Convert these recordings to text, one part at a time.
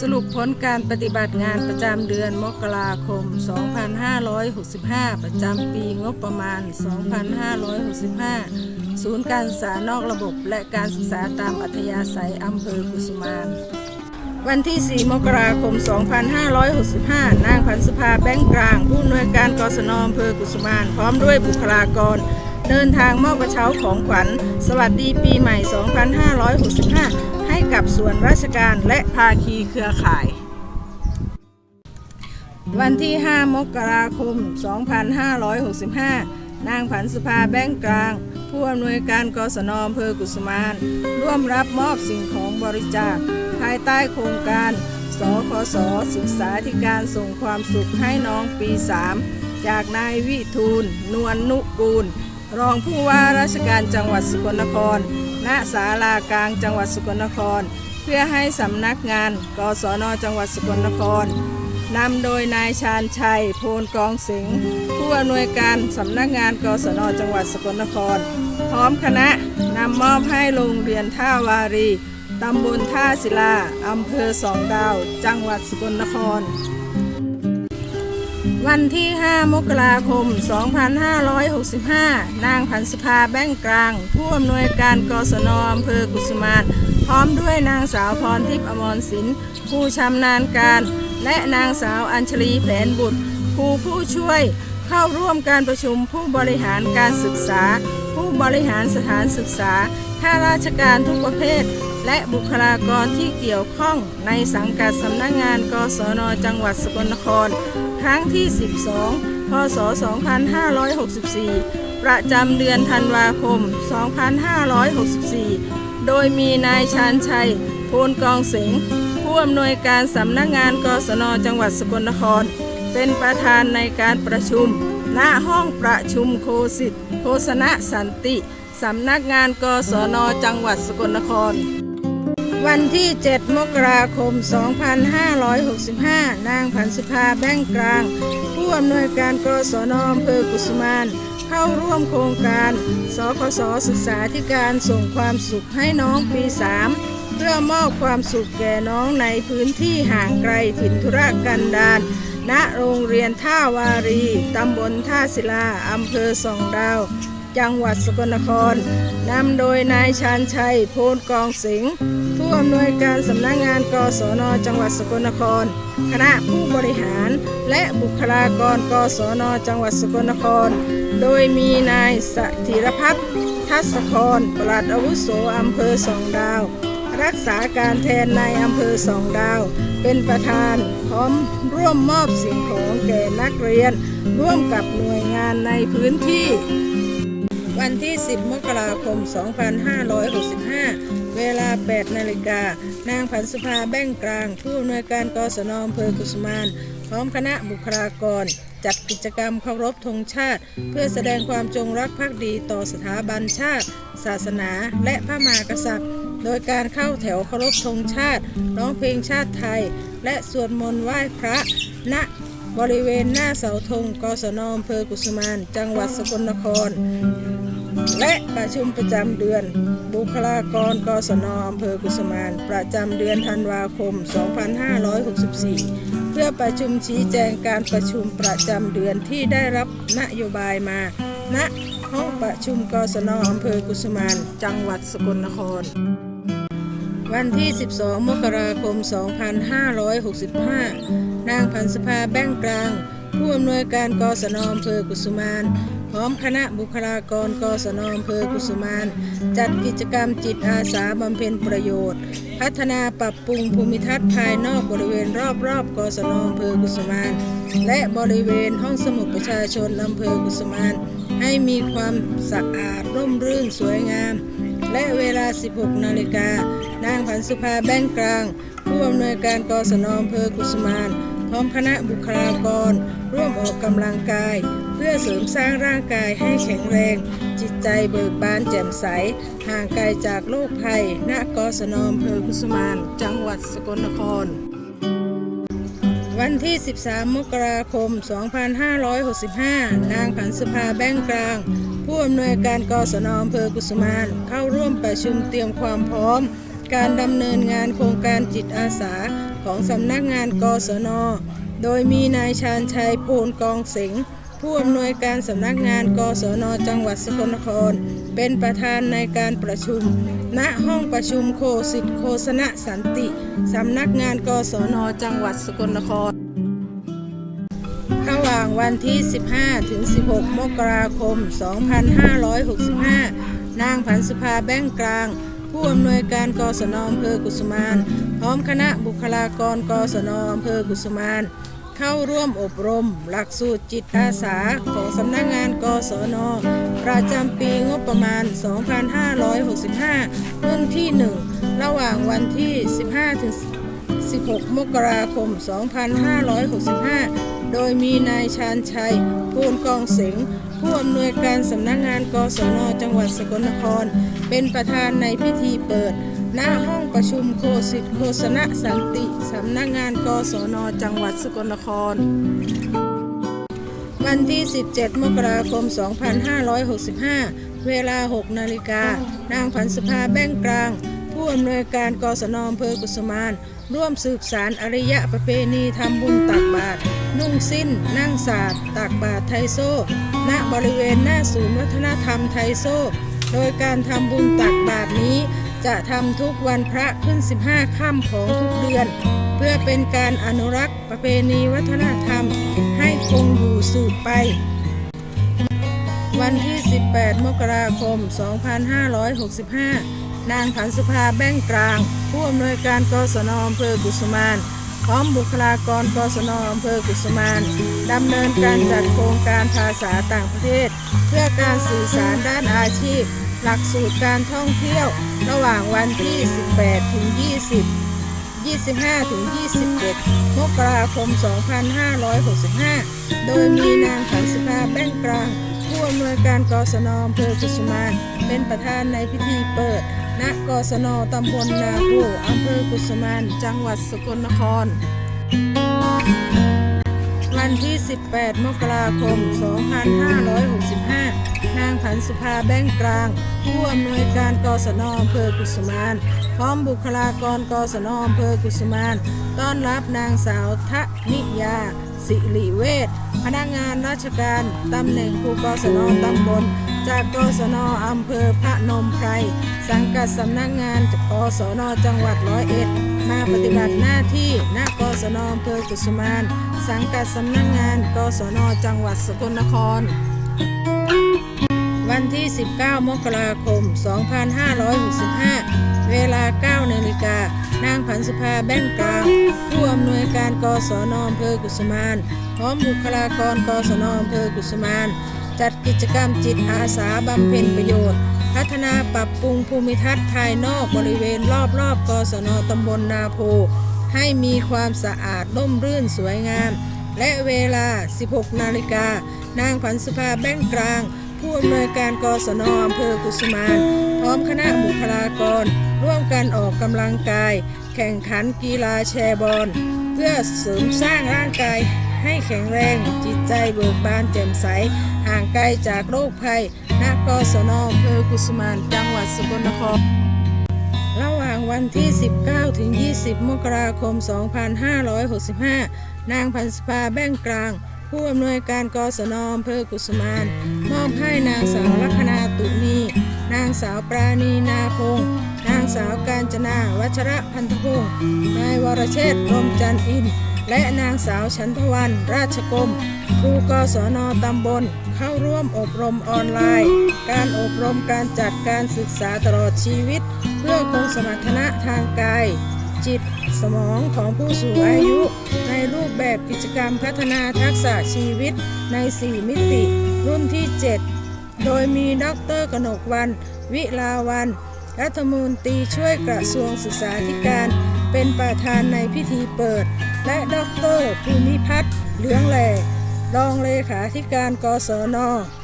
สรุปผลการปฏิบัติงานประจำเดือนมกราคม 2565 ประจำปีงบประมาณ 2565 ศูนย์การศึกษานอกระบบและการศึกษาตามอัธยาศัยอำเภอกุสุมานวันที่ 4 มกราคม 2565 นางพันสุภาแบงก์กลาง ผู้อำนวยการกศนอำเภอกุสุมาน พร้อมด้วยบุคลากร เดินทางมอบกระเช้าของขวัญ สวัสดีปีใหม่ 2565 กับส่วนราชการและภาคีเครือข่าย วันที่ 5 มกราคม 2565 นางผันสุภาแบงกลาง ผู้อำนวยการกศนอำเภอกุสมานร่วมรับมอบสิ่งของบริจาค ภายใต้โครงการ สคส ศึกษาธิการส่งความสุขให้น้องปี 3 จากนายวิทูล นวลนุกูล รองผู้ว่าราชการจังหวัดสกลนคร ณ ศาลากลางจังหวัดสกลนคร เพื่อให้สำนักงาน กศน จังหวัดสกลนครนำโดยนายชาญชัย โพนกองสิงห์ผู้อำนวยการสำนักงานกศนจังหวัดสกลนคร พร้อมคณะนำมอบให้โรงเรียนท่าวารีตำบลท่าศิลาอำเภอสองดาว จังหวัดสกลนคร วันที่ 5 มกราคม 2565 นางพันสภาแบ้งกลาง ผู้อำนวยการกศนอำเภอกุสุมานพร้อมด้วยนางสาวพรทิพย์อมรศิลป์ผู้ชำนาญการ และนางสาวอัญชลีแผนบุตรครูผู้ช่วยเข้าร่วมการประชุมผู้บริหารการศึกษา ผู้บริหารสถานศึกษาข้าราชการทุกประเภท และบุคลากรที่เกี่ยวข้องในสังกัดสำนักงานกศนจังหวัดสกลนคร ครั้งที่ 12 พศ 2564 ประจำเดือนธันวาคม 2564 โดยมีนายชาญชัยโพนกองเสงผู้อำนวยการสำนักงานกศนจังหวัดสกลนคร เป็นประธานในการประชุม ณห้องประชุมโคสิตโฆษณสันติสำนักงานกศนจังหวัดสกลนคร วันที่ 7 มกราคม 2565 นางพันสุภาแบ้งกลาง ผู้อำนวยการกศนอำเภอกุสุมานเข้าร่วมโครงการ สคสศึกษาธิการส่งความสุขให้น้องปี 3 เพื่อมอบความสุขแก่น้องในพื้นที่ห่างไกลถิ่นธุรกันดารณโรงเรียนท่าวารี ตำบลท่าศิลา อำเภอสองดาว จังหวัดสกลนครนำโดยนายชาญชัยโพนกองสิงห์ผู้อำนวยการสำนักงานกศนจังหวัดสกลนคร คณะผู้บริหารและบุคลากรกศนจังหวัดสกลนคร โดยมีนายสถิรพัฒน์ทัศกรปลัดอาวุโสอำเภอสองดาว รักษาการแทนในอำเภอสองดาว เป็นประธานพร้อมร่วมมอบสิ่งของแก่นักเรียน ร่วมกับหน่วยงานในพื้นที่ วันที่ 10 มกราคม 2565 เวลา 8 นาฬิกา นางพันสุภาแบ้งกลาง ผู้อำนวยการกศนอำเภอกุสมาน พร้อมคณะบุคลากร จัดกิจกรรมเคารพธงชาติ เพื่อแสดงความจงรักภักดีต่อสถาบันชาติ ศาสนา และพระมหากษัตริย์ โดยการเข้าแถวเคารพธงชาติ ร้องเพลงชาติไทย และสวดมนต์ไหว้พระณบริเวณหน้าเสาธงกศนอำเภอกุสมาน จังหวัดสกลนคร และประชุมประจำเดือน บุคลากรกศนอำเภอกุสมาน ประจำเดือนธันวาคม 2564 เพื่อประชุมชี้แจงการประชุมประจำเดือนที่ได้รับนโยบายมาณห้องประชุมกศนอำเภอกุสมาน จังหวัดสกลนคร วันที่ 12 มกราคม 2565 นางพันสภาแบ้งกลาง ผู้อำนวยการกศนอำเภอกุสุมาน พร้อมคณะบุคลากรกศนอำเภอกุสุมาน จัดกิจกรรมจิตอาสาบำเพ็ญประโยชน์ พัฒนาปรับปรุงภูมิทัศน์ภายนอกบริเวณรอบๆกศนอำเภอกุสุมาน และบริเวณห้องสมุดประชาชนอำเภอกุสุมาน ให้มีความสะอาดร่มรื่นสวยงาม และเวลา 16 นาฬิกานางพันสุภาแบ้งกลาง ผู้อำนวยการกศนอำเภอกุสุมาน พร้อมคณะบุคลากร ร่วมออกกำลังกาย พื่อเสริมสร้างร่างกายให้แข็งแรง จิตใจเบิกบานแจ่มใส ห่างไกลจากโรคภัยณกศนอำเภอกุสมาน จังหวัดสกลนคร วันที่ 13 มกราคม 2565 นางผันสภาแบ้งกลาง ผู้อำนวยการกศนอำเภอกุสมาน เข้าร่วมประชุมเตรียมความพร้อม การดำเนินงานโครงการจิตอาสาของสำนักงานกศน โดยมีนายชาญชัยโพลกองเสง ผู้อำนวยการสำนักงานกศนจังหวัดสกลนคร เป็นประธานในการประชุม ณห้องประชุมโคสิทธิโคสนะสันติสำนักงานกศนจังหวัดสกลนคร ระหว่างวันที่ 15 ถึง 16 มกราคม 2565 นางพันสุภาแบ้งกลางผู้อำนวยการกศนอำเภอกุสุมาน พร้อมคณะบุคลากรกศนอำเภอกุสุมาน เข้าร่วมอบรม หลักสูตรจิตอาสาของสำนักงานกศน ประจำปีงบประมาณ 2565รุ่นที่ 1 ระหว่างวันที่ 15ถึง16 มกราคม 2565 โดยมีนายชาญชัย ภูลกองเสงผู้อำนวยการสำนักงานกศน จังหวัดสกลนคร เป็นประธานในพิธีเปิดณห้อง ประชุมโคสิทธิโคสนะสันติสำนักงานกศนจังหวัดสกลนคร วันที่ 17 มกราคม 2565 เวลา 6 นาฬิกา นางพันสภาแบ้งกลาง ผู้อำนวยการกศนอำเภอกุสมาน ร่วมสืบสารอริยะประเพณีทำบุญตักบาตรนุ่งสิ้น นั่งศาสตร์ตักบาตรไทโซณบริเวณหน้าศูนย์วัฒนธรรมไทโซ่โดยการทำบุญตักบาตรนี้ จะทำทุกวันพระขึ้น 15 ค่ำของทุกเดือน เพื่อเป็นการอนุรักษ์ประเพณีวัฒนธรรม ให้คงอยู่สืบไป วันที่ 18 มกราคม 2565 นางผันสุภาแบ้งกลาง ผู้อำนวยการกศนอำเภอกุสุมานพร้อมบุคลากรกศนอำเภอกุสุมานดำเนินการจัดโครงการภาษาต่างประเทศ เพื่อการสื่อสารด้านอาชีพ หลักสูตรการท่องเที่ยวระหว่างวันที่ 18 ถึง 20 25 ถึง21มกราคม 2565 โดยมีนางขันสุภาแบ้งกลางผู้อำนวยการกศนอำเภอกุสุมานเป็นประธานในพิธีเปิด ณ กศนตำบลนาโพอำเภอกุสุมานจังหวัดสกลนคร วันที่ 18 มกราคม 2565 ผันสุภาแบ้งกลาง ผู้อำนวยการกศนอำเภอกุสุมาน พร้อมบุคลากรกศนอำเภอกุสุมาน ต้อนรับนางสาวทะนิยา สิริเวชพนักงานราชการตำแหน่งครูกศนตำบล จากกศนอำเภอพระนมไพร สังกัดสำนักงานกศนจังหวัดร้อยเอ็ดมาปฏิบัติหน้าที่ณกศนอำเภอกุสุมาน สังกัดสำนักงาน กศนจังหวัดสกลนคร วันที่ 19 มกราคม 2565 เวลา 9 นาฬิกา นางผันสุภาแบ้งกลาง ผู้อำนวยการกศนอำเภอกุสมาน พร้อมบุคลากรกศนอำเภอกุสมาน จัดกิจกรรมจิตอาสาบำเพ็ญประโยชน์ พัฒนาปรับปรุงภูมิทัศน์ภายนอกบริเวณรอบๆ กศนตำบลนาโพ ให้มีความสะอาดร่มรื่นสวยงาม และเวลา 16 นาฬิกานางขวัญสุภาแบ้งกลาง ผู้อำนวยการกศนอำเภอกุสุมานพร้อมคณะบุคลากร ร่วมกันออกกำลังกาย แข่งขันกีฬาแชร์บอลเพื่อเสริมสร้างร่างกายให้แข็งแรงจิตใจเบิกบานแจ่มใส ห่างไกลจากโรคภัยณกศนอำเภอกุสุมานจังหวัดสกลนครระหว่างวันที่ 19 ถึง 20 มกราคม 2565 นางพันสภาแบ้งกลาง ผู้อำนวยการกศนอำเภอกุสมานมอบให้นางสาวลัคนาตุนีนางสาวปราณีนาพงศ์นางสาวการจนาวัชระพันธพงศ์นายวรเชษรมจันอิน และนางสาวชันทวันราชกรมครูกศนตำบล เข้าร่วมอบรมออนไลน์ การอบรมการจัดการศึกษาตลอดชีวิต เพื่อคงสมรรถนะทางกาย จิต สมองของผู้สูงอายุ ในรูปแบบกิจกรรมพัฒนาทักษะชีวิตใน 4 มิติ รุ่นที่ 7 โดยมีดรกนกวัน วิลาวัน รัฐมนตรีช่วยกระทรวงศึกษาธิการ เป็นประธานในพิธีเปิด และดรภูมิพัฒน์เหลืองแหล่รองเลขาธิการกศน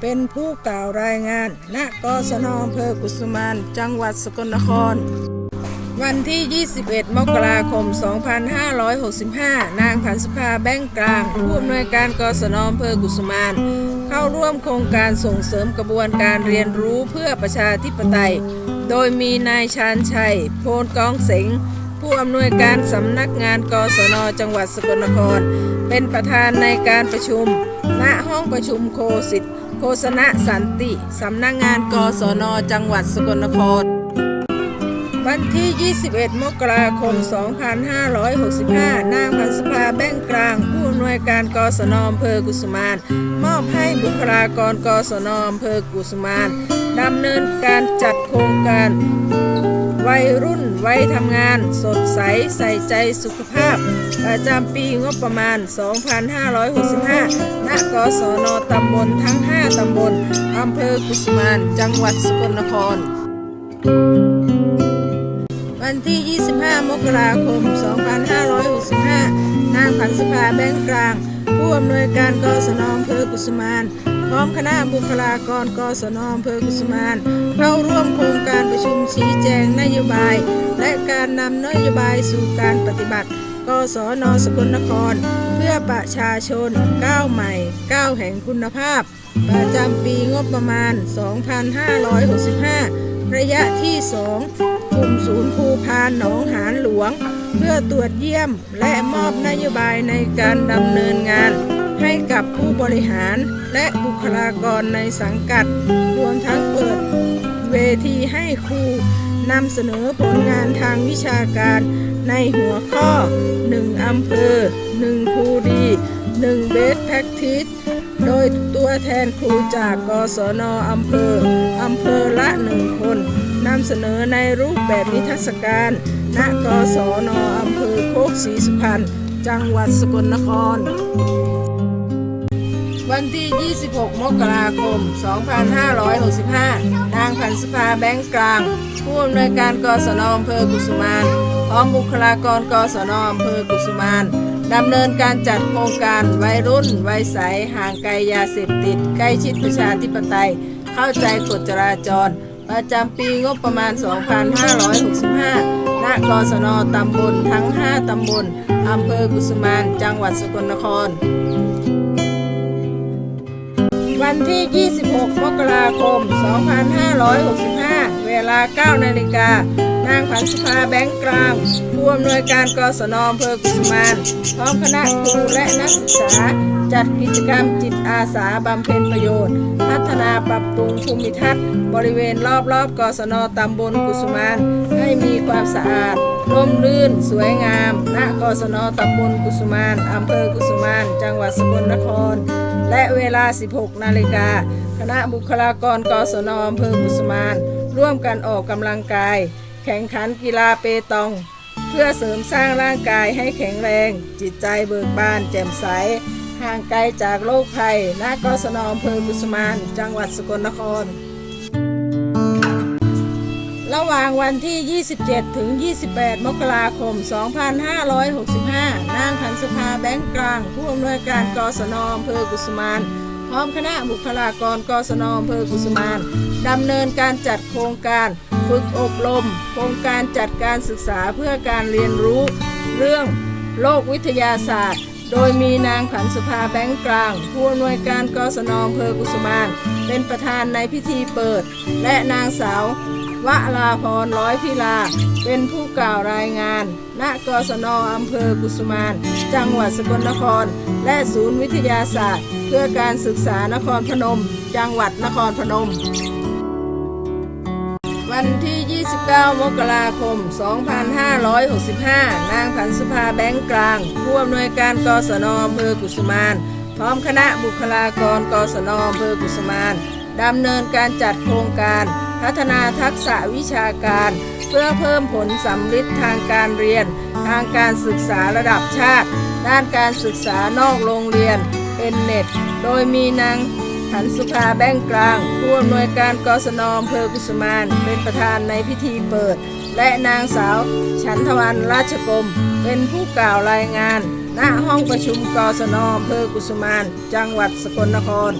เป็นผู้กล่าวรายงาน ณ กศนอำเภอกุสุมาน จังหวัดสกลนคร วันที่ 21 มกราคม 2565 นางผันสุภาแบ้งกลาง ผู้อำนวยการกศนอำเภอกุสุมาน เข้าร่วมโครงการส่งเสริมกระบวนการเรียนรู้เพื่อประชาธิปไตย โดยมีนายชาญชัย โพนกองเสงผู้อำนวยการสำนักงานกศนจังหวัดสกลนคร เป็นประธานในการประชุม ณ ห้องประชุมโคสิทธิ์โฆษณะสันติ สำนักงานกศนจังหวัดสกลนคร วันที่ 21 มกราคม 2565 นางพันสภาแบ้งกลาง ผู้อำนวยการกศนอำเภอกุสุมาน มอบให้บุคลากรกศนอำเภอกุสุมานดำเนินการจัดโครงการวัยรุ่นวัยทำงาน สดใสใส่ใจสุขภาพ ประจำปีงบประมาณ 2565 ณ กศนตำบลทั้ง 5 ตำบล อำเภอกุสุมาน จังหวัดสกลนคร วันที่ 25 มกราคม 2565 นางพันสภาแบงก์กลาง ผู้อำนวยการกศนอำเภอกุสมาน พร้อมคณะบุคลากรกศนอำเภอกุสมาน เข้าร่วมโครงการประชุมชี้แจงนโยบาย และการนำนโยบายสู่การปฏิบัติ กศนสกลนคร เพื่อประชาชนก้าวใหม่ก้าวแห่งคุณภาพ ประจำปีงบประมาณ 2565 ระยะที่ 2 กลุ่มศูนย์ภูพานหนองหานหลวง เพื่อตรวจเยี่ยมและมอบนโยบายในการดำเนินงาน ให้กับผู้บริหารและบุคลากรในสังกัด รวมทั้งเปิดเวทีให้ครูนำเสนอผลงานทางวิชาการในหัวข้อ 1 อำเภอ 1 ครูดี 1 เบสแพ็กทิสโดยตัวแทนครูจากกศนอำเภอ อำเภอละหนึ่งคน นำเสนอในรูปแบบนิทรรศการณกศนอำเภอโคกศรีสุพรรณจังหวัดสกลนคร วันที่ 26 มกราคม 2565 นางพันสภาแบงก์กลาง ผู้อำนวยการกศนอำเภอกุสุมานพร้อมบุคลากรกศนอำเภอกุสุมานดำเนินการจัดโครงการวัยรุ่น วัยใส ห่างไกลยาเสพติด ใกล้ชิดประชาธิปไตย เข้าใจกฎจราจร ประจำปีงบประมาณ 2565ณกศนตำบลทั้ง 5 ตำบลอำเภอกุสุมาน จังหวัดสกลนคร วันที่ 26 มกราคม 2565 เวลา 9 นาฬิกานางพันสุภาแบงก์กลางผู้อำนวยการกศนอำเภอกุสุมาน พร้อมคณะครูและนักศึกษา จัดกิจกรรมจิตอาสาบำเพ็ญประโยชน์ พัฒนาปรับปรุงภูมิทัศน์บริเวณรอบๆกศนตำบลกุสุมานให้มีความสะอาด ร่มรื่น สวยงาม ณกศนตำบลกุสุมานอำเภอกุสุมาน จังหวัดสกลนคร และเวลา 16 นาฬิกาคณะบุคลากรกศนอำเภอกุสุมาน ร่วมกันออกกำลังกาย แข่งขันกีฬาเปตอง เพื่อเสริมสร้างร่างกายให้แข็งแรง จิตใจเบิกบานแจ่มใส ห่างไกลจากโรคภัยณกศนอำเภอกุสมาน จังหวัดสกลนคร ระหว่างวันที่ 27 ถึง 28 มกราคม 2565 นางพันสภาแบงก์กลาง ผู้อำนวยการกศนอำเภอกุสมานพร้อมคณะบุคลากรกศนอำเภอกุสมานดำเนินการจัดโครงการฝึกอบรม โครงการจัดการศึกษาเพื่อการเรียนรู้ เรื่องโลกวิทยาศาสตร์ โดยมีนางผันสุภาแบงก์กลาง ผู้อำนวยการกศนอำเภอกุสุมานเป็นประธานในพิธีเปิด และนางสาววลาพรร้อยพิลา เป็นผู้กล่าวรายงาน ณ กศนอำเภอกุสุมาน จังหวัดสกลนคร และศูนย์วิทยาศาสตร์ เพื่อการศึกษานครพนม จังหวัดนครพนม วันที่ 29 มกราคม 2565 นางผันสุภาแบงก์กลางผู้อำนวยการกศนอำเภอกุสมาน พร้อมคณะบุคลากรกศนอำเภอกุสมานดำเนินการจัดโครงการพัฒนาทักษะวิชาการ เพื่อเพิ่มผลสำลิดทางการเรียน ทางการศึกษาระดับชาติ ด้านการศึกษานอกโรงเรียนเป็นเน็ตโดยมีนาง หันสุภาแบ้งกลาง ผู้อำนวยการกศนอำเภอกุสุมานเป็นประธานในพิธีเปิด และนางสาว ฉันทวันราชกรมเป็นผู้กล่าวรายงาน ณห้องประชุมกศนอำเภอกุสุมาน จังหวัดสกลนคร